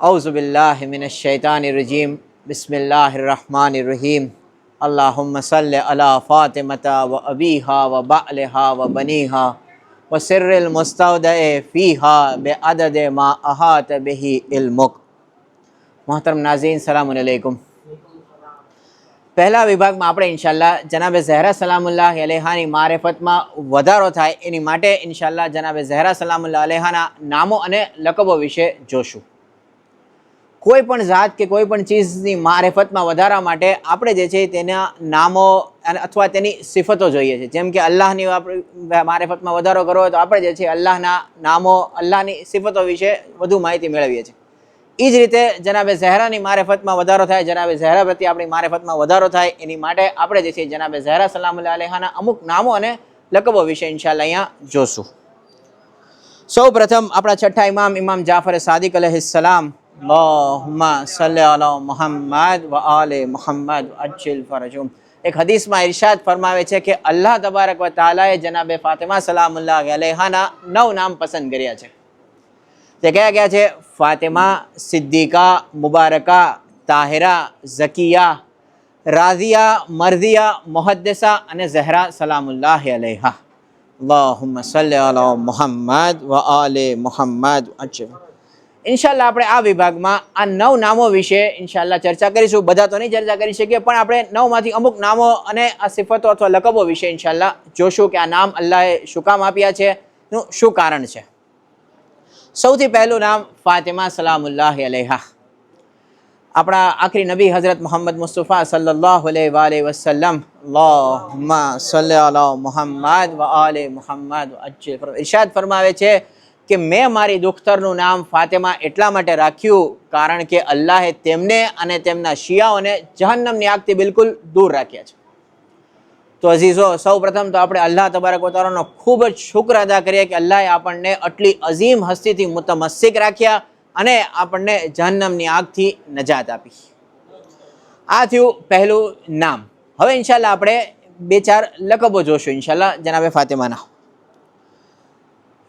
أعوذ بالله من الشيطان الرجيم بسم الله الرحمن الرحيم اللهم صل على فاطمة وأبيها وبعلها وبنيها وسر المستودع فيها بعدد ما أحاط به علمك મોહતરમ નાઝીન સલામ અલૈકુમ પહેલા વિભાગમાં આપણે ઇન્શાલ્લાહ જનાબે ઝહેરા સલામુલ્લાહ અલેહાની મારેફતમાં વધારો થાય એની માટે ઇન્શાલ્લાહ જનાબે ઝહેરા સલામુલ્લાહ અલેહાના નામો અને લકબો વિશે જોશું કોઈ પણ જાત કે કોઈ પણ ચીજની મારેફતમાં વધારા માટે આપણે જે છે તેના નામો અથવા તેની સિફતો જોઈએ છે. જેમ કે અલ્લાહની મારેફતમાં વધારો કરવો હોય તો આપણે જે છે અલ્લાહના નામો, અલ્લાહની સિફતો વિશે વધુ માહિતી મેળવીએ છીએ. એ જ રીતે જનાબે ઝહેરાની મારેફતમાં વધારો થાય, જનાબે ઝહેરા પ્રત્યે આપણી મારેફતમાં વધારો થાય, એની માટે આપણે જે છે જનાબે ઝહેરા સલામ અલેહાના અમુક નામો અને લકબો વિશે ઇન્શાલ્લાહ અહીંયા જોશું. સૌ પ્રથમ આપણા છઠ્ઠા ઇમામ ઇમામ જાફર સાદિક અલહિસલામ અલ્લાહુમ્મા સલ્લી અલા મુહમ્મદ વ આલે મુહમ્મદ અજ્જિલ ફરજુમ એક હદીસમાં ઇરશાદ ફરમાવે છે કે અલ્લાહ તબારક વ તાલાએ જનાબે ફાતિમા સલામુલ્લાહ અલેહાના નવ નામ પસંદ કર્યા છે તે કયા કયા છે ફાતિમા સિદ્દીકા મુબારકા તાહિરા ઝકિયા રાઝિયા મરઝિયા મોહદ્દેસા અને ઝહરા સલામુલ્લાહ અલૈહા અલ્લાહુમ્મ સલ્લી અલા મુહમ્મદ વ આલે મુહમ્મદ અચ્છા ઇન્શાલ્લાહ આપણે આ વિભાગમાં આ નવ નામો વિશે ઇન્શાલ્લાહ ચર્ચા કરીશું. બધા તો નહીં ચર્ચા કરી શકીએ, પણ આપણે નવમાંથી અમુક નામો અને આ સિફતો અથવા લકબો વિશે ઇન્શાલ્લાહ જોશું કે આ નામ અલ્લાહે શું કામ આપ્યા છે, નું શું કારણ છે. સૌથી પહેલું નામ ફાતિમા સલામુલ્લાહ અલેહા. આપણા આખરી નબી હઝરત મોહમ્મદ મુસ્તફા સલ્લાહ સલ્લી અલા મુહમ્મદ વ આલે મોહમ્મદ ઇરશાદ ફરમાવે છે કે મેં મારી દુખ્તરનું નામ ફાતેમા એટલા માટે રાખ્યું કારણ કે અલ્લાહે તેમને અને તેમના શિયાઓને જહન્નમની આગથી બિલકુલ દૂર રાખ્યા છે. તો અઝીઝો સૌ પ્રથમ તો આપણે અલ્લાહ તબારક વતારોનો ખૂબ જ શુક્ર અદા કરીએ કે અલ્લાહે આપણને આટલી અઝીમ હસ્તીથી મુતમસ્સિક રાખ્યા અને આપણને જહન્નમની આગથી નજાત આપી. આ થયું પહેલું નામ. હવે ઇન્શાલ્લાહ આપણે બે ચાર લકબો જોશું. ઇન્શાલ્લાહ જનાબે ફાતિમાના.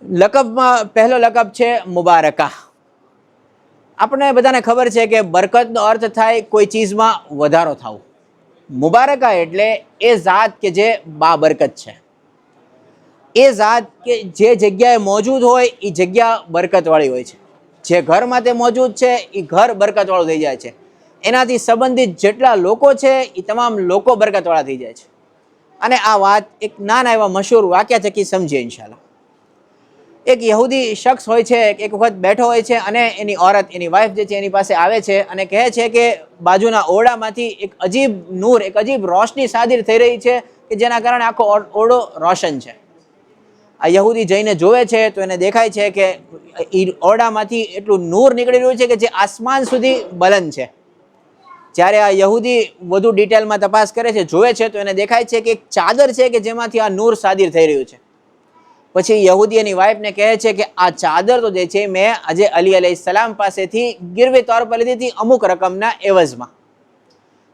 લકબમાં પહેલો લકબ છે મુબારકા. આપણે બધાને ખબર છે કે બરકતનો અર્થ થાય કોઈ ચીજમાં વધારો થવો. મુબારકા એટલે એ જાત કે જે બાબરકત છે. એ જાત કે જે જગ્યાએ મોજૂદ હોય એ જગ્યા બરકતવાળી હોય છે. જે ઘરમાં તે મોજૂદ છે એ ઘર બરકતવાળું થઈ જાય છે. એનાથી સંબંધિત જેટલા લોકો છે એ તમામ લોકો બરકતવાળા થઈ જાય છે. અને આ વાત એક નાના એવા મશહૂર વાક્ય થકી સમજીએ ઇન્શાલ્લાહ એક યહૂદી શખ્સ હોય છે, એક વખત બેઠો હોય છે અને એની ઓરત, એની વાઈફ જે છે એની પાસે આવે છે અને કહે છે કે બાજુના ઓરડામાંથી એક અજીબ નૂર, એક અજીબ રોશની સાદિર થઈ રહી છે કે જેના કારણે આખો ઓરડો રોશન છે. આ યહૂદી જઈને જોવે છે તો એને દેખાય છે કે એ ઓરડામાંથી એટલું નૂર નીકળી રહ્યું છે કે જે આસમાન સુધી બલંદ છે. જ્યારે આ યહૂદી વધુ ડિટેલમાં તપાસ કરે છે, જોવે છે તો એને દેખાય છે કે એક ચાદર છે કે જેમાંથી આ નૂર સાદિર થઈ રહ્યું છે. પછી યહૂદી એની વાઈફને કહે છે કે આ ચાદર તો જે છે મેં આજે અલી અલી સલામ પાસેથી ગીરવી તોર પર લીધી હતી અમુક રકમના એવજમાં.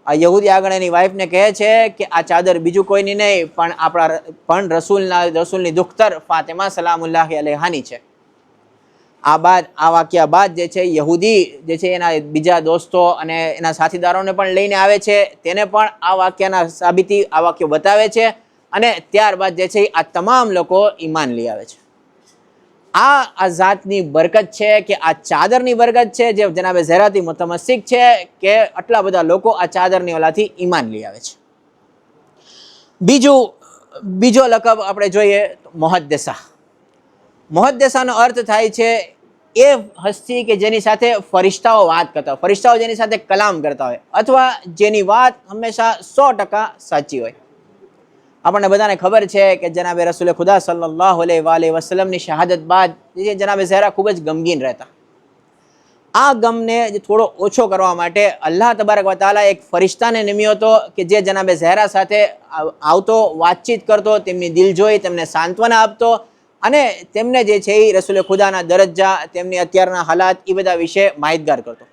આ યહૂદી આગળ એની વાઈફને કહે છે કે આ ચાદર બીજું કોઈની નહીં, પણ આપણા પણ રસૂલના, રસૂલની દુખ્તર ફાતેમા સલામુલ્લાહ અલેહાની છે. આ બાદ, આ વાક્ય બાદ જે છે યહૂદી જે છે એના બીજા દોસ્તો અને એના સાથીદારોને પણ લઈને આવે છે. તેને પણ આ વાક્યના સાબિતી, આ વાક્ય બતાવે છે. અને ત્યારબાદ જે છે આ તમામ લોકો ઈમાન લઈ આવે છે. આ આ જાતની બરકત છે કે આ ચાદરની બરકત છે જે જનાબે ઝેરાતી મુતમસિક છે કે આટલા બધા લોકો આ ચાદરની ઓલાથી ઈમાન લઈ આવે છે. બીજું, બીજો લકબ આપણે જોઈએ મોહદ્દેસા. મોહદ્દેસાનો અર્થ થાય છે એ હસ્તી કે જેની સાથે ફરિશ્તાઓ વાત કરતા હોય, ફરિશ્તાઓ જેની સાથે કલામ કરતા હોય, અથવા જેની વાત હંમેશા સો ટકા સાચી હોય. આપણને બધાને ખબર છે કે જનાબે રસૂલ ખુદા સલ્લાહ અલૈહ વસલમની શહાદત બાદ જે જનાબે ઝહેરા ખૂબ જ ગમગીન રહેતા. આ ગમને થોડો ઓછો કરવા માટે અલ્લાહ તબારક વતાલા એક ફરિશ્તાને નિમ્યો હતો કે જે જનાબે ઝહેરા સાથે આવતો, વાતચીત કરતો, તેમની દિલ જોઈ, તેમને સાંત્વના આપતો અને તેમને જે છે એ રસૂલ ખુદાના દરજ્જા, તેમની અત્યારના હાલાત એ બધા વિશે માહિતગાર કરતો.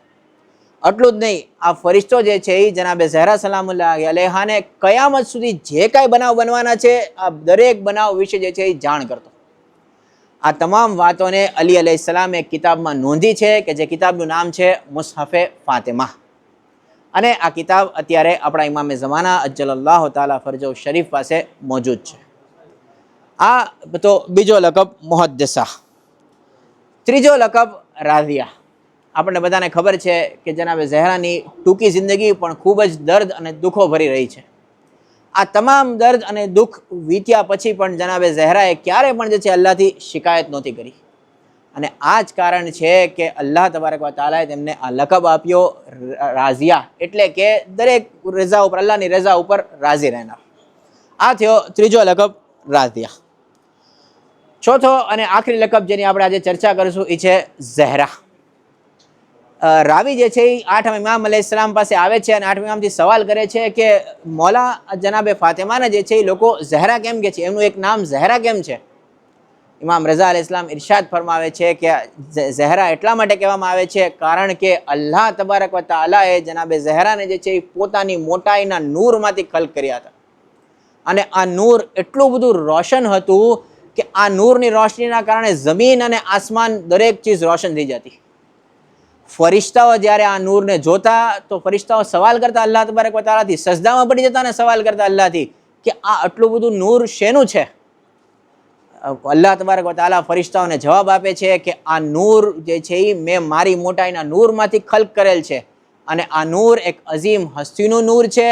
આટલું જ નહીં. આ ફરિશ્તો જે છે એ જનાબે ઝહેરા સલામુલ્લાહ અલેહાને કયામત સુધી જે કાંઈ બનાવ બનવાના છે, આ દરેક બનાવ વિશે જે છે એ જાણ કરતો. આ તમામ વાતોને અલી અલૈહિસ્સલામ કિતાબમાં નોંધી છે કે જે કિતાબનું નામ છે મુસહફે ફાતેમા. અને આ કિતાબ અત્યારે આપણા ઇમામે જમાના અજ્જલ્લાહ તાલા ફરજો શરીફ પાસે મોજૂદ છે. આ તો બીજો લકબ મુહદ્દસા. ત્રીજો લકબ રાઝિયા. આપણને બધાને ખબર છે કે જનાબે ઝહેરાની ટૂંકી જિંદગી પણ ખૂબ જ દર્દ અને દુઃખો ભરી રહી છે. આ તમામ દર્દ અને દુઃખ વીત્યા પછી પણ જનાબે ઝહેરાએ ક્યારે પણ જે છે અલ્લાહથી શિકાયત નહોતી કરી. અને આ જ કારણ છે કે અલ્લાહ તબારક તાલાએ તેમને આ લકબ આપ્યો રાઝિયા. એટલે કે દરેક રજા ઉપર, અલ્લાહની રજા ઉપર રાજી રહેનાર. આ થયો ત્રીજો લકબ રાઝિયા. ચોથો અને આખરી લકબ જેની આપણે આજે ચર્ચા કરીશું એ છે ઝહેરા. રાવી જે છે એ આઠમ ઇમામ અલૈહિ સલામ પાસે આવે છે અને આઠમ ઇમામથી સવાલ કરે છે કે મોલા જનાબે ફાતેમાને જે છે એ લોકો ઝહેરા કેમ કે છે? એમનું એક નામ ઝહેરા કેમ છે? ઇમામ રઝા અલ ઇસ્લામ ઇરશાદ ફરમાવે છે કે ઝહેરા એટલા માટે કહેવામાં આવે છે કારણ કે અલ્લાહ તબારક વ એ જનાબે ઝહેરાને જે છે એ પોતાની મોટાઈના નૂરમાંથી ખલ્ક કર્યા હતા. અને આ નૂર એટલું બધું રોશન હતું કે આ નૂરની રોશનીના કારણે જમીન અને આસમાન દરેક ચીજ રોશન થઈ જતી. ફરિશ્તાઓ જ્યારે આ નૂરને જોતા, તો ફરિશ્તાઓ સવાલ કરતા અલ્લાહ તબારક વતાલાથી તાલાથી સજદામાં પડી જતા અને સવાલ કરતા અલ્લાહથી કે આ આટલું બધું નૂર શેનું છે? અલ્લાહ તબારક વતાલા તાલા ફરિશ્તાઓને જવાબ આપે છે કે આ નૂર જે છે એ મેં મારી મોટાઈના નૂરમાંથી ખલ્ક કરેલ છે. અને આ નૂર એક અઝીમ હસ્તીનું નૂર છે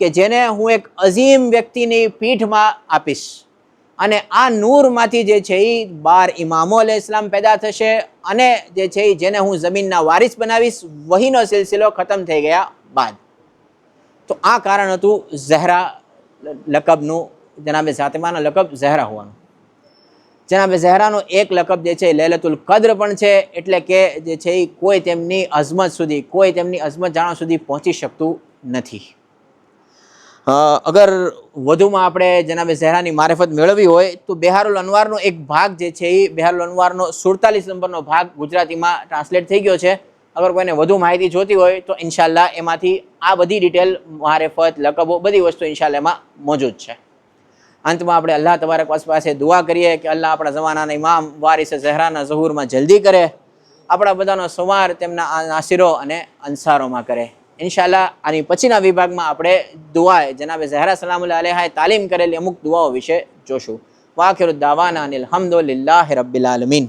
કે જેને હું એક અઝીમ વ્યક્તિની પીઠમાં આપીશ. અને આ નૂરમાંથી જે છે એ બાર ઇમામો અલૈહિ ઇસ્લામ પેદા થશે અને જે છે એ જેને હું જમીનના વારિસ બનાવીશ, વહીનો સિલસિલો ખતમ થઈ ગયા બાદ. તો આ કારણ હતું ઝહેરા લકબનું, જનાબે સાતમાના લકબ ઝહેરા હોવાનું. જનાબે ઝહરાનો એક લકબ જે છે લેલતુલ કદ્ર પણ છે, એટલે કે જે છે એ કોઈ તેમની અઝમત સુધી, કોઈ તેમની અઝમત જાણવા સુધી પહોંચી શકતું નથી. અગર વધુમાં આપણે જનાબે ઝહેરાની મારેફત મેળવવી હોય, તો બેહારુલ અનવારનો એક ભાગ જે છે એ બેહારુલ અનવારનો સુડતાલીસ નંબરનો ભાગ ગુજરાતીમાં ટ્રાન્સલેટ થઈ ગયો છે. અગર કોઈને વધુ માહિતી જોતી હોય, તો ઇન્શાલ્લાહ એમાંથી આ બધી ડિટેલ મારેફત, લકબો, બધી વસ્તુ ઇન્શાલ્લાહ મોજૂદ છે. અંતમાં આપણે અલ્લાહ તબારક પાસે દુઆ કરીએ કે અલ્લાહ આપણા જમાનાના ઇમામ, વારિસ ઝહરાના ઝહૂરમાં જલ્દી કરે. આપણા બધાનો સંવાર તેમના નાસિરો અને અંસારોમાં કરે. ઇન્શાલ્લાહ આની પછીના વિભાગમાં આપણે દુઆએ, જનાબે ઝહરા સલામુલ્લા અલેહાએ તાલીમ કરેલી અમુક દુઆઓ વિશે જોશું. વાખિર દાવાના અનિલ હમદુલિલ્લાહ રબ્બિલ આલમીન.